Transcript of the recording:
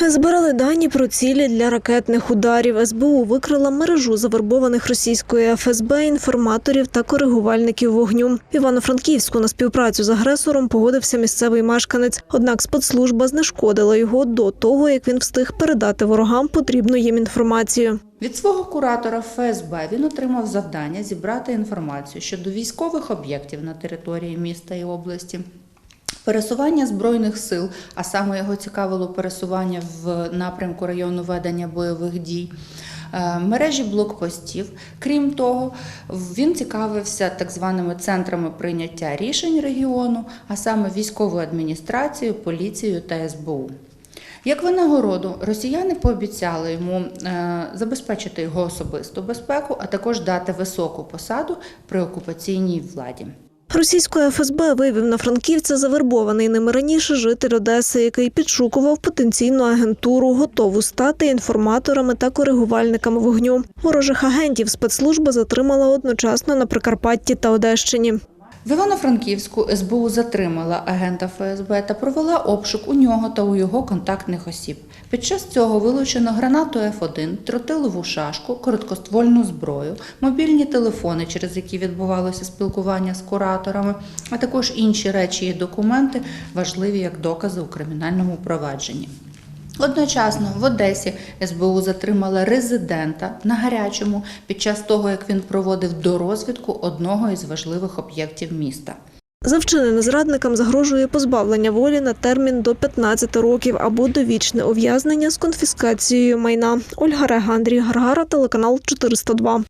Збирали дані про цілі для ракетних ударів. СБУ викрила мережу завербованих російської ФСБ, інформаторів та коригувальників вогню. Івано-Франківську на співпрацю з агресором погодився місцевий мешканець. Однак спецслужба знешкодила його до того, як він встиг передати ворогам потрібну їм інформацію. Від свого куратора ФСБ він отримав завдання зібрати інформацію щодо військових об'єктів на території міста і області. Пересування збройних сил, а саме його цікавило пересування в напрямку району ведення бойових дій, е, мережі блокпостів. Крім того, він цікавився так званими центрами прийняття рішень регіону, а саме військовою адміністрацією, поліцією та СБУ. Як винагороду, росіяни пообіцяли йому е, забезпечити його особисту безпеку, а також дати високу посаду при окупаційній владі. Російської ФСБ вивів на франківця завербований ними раніше житель Одеси, який підшукував потенційну агентуру, готову стати інформаторами та коригувальниками вогню. Ворожих агентів спецслужба затримала одночасно на Прикарпатті та Одещині. В Івано-Франківську СБУ затримала агента ФСБ та провела обшук у нього та у його контактних осіб. Під час цього вилучено гранату Ф1, тротилову шашку, короткоствольну зброю, мобільні телефони, через які відбувалося спілкування з кураторами, а також інші речі і документи, важливі як докази у кримінальному провадженні. Одночасно в Одесі СБУ затримала резидента на гарячому під час того, як він проводив дорозвідку одного із важливих об'єктів міста. За вчинене зрадникам загрожує позбавлення волі на термін до 15 років або довічне ув'язнення з конфіскацією майна. Ольга Рега, Андрій Гаргара, телеканал 402.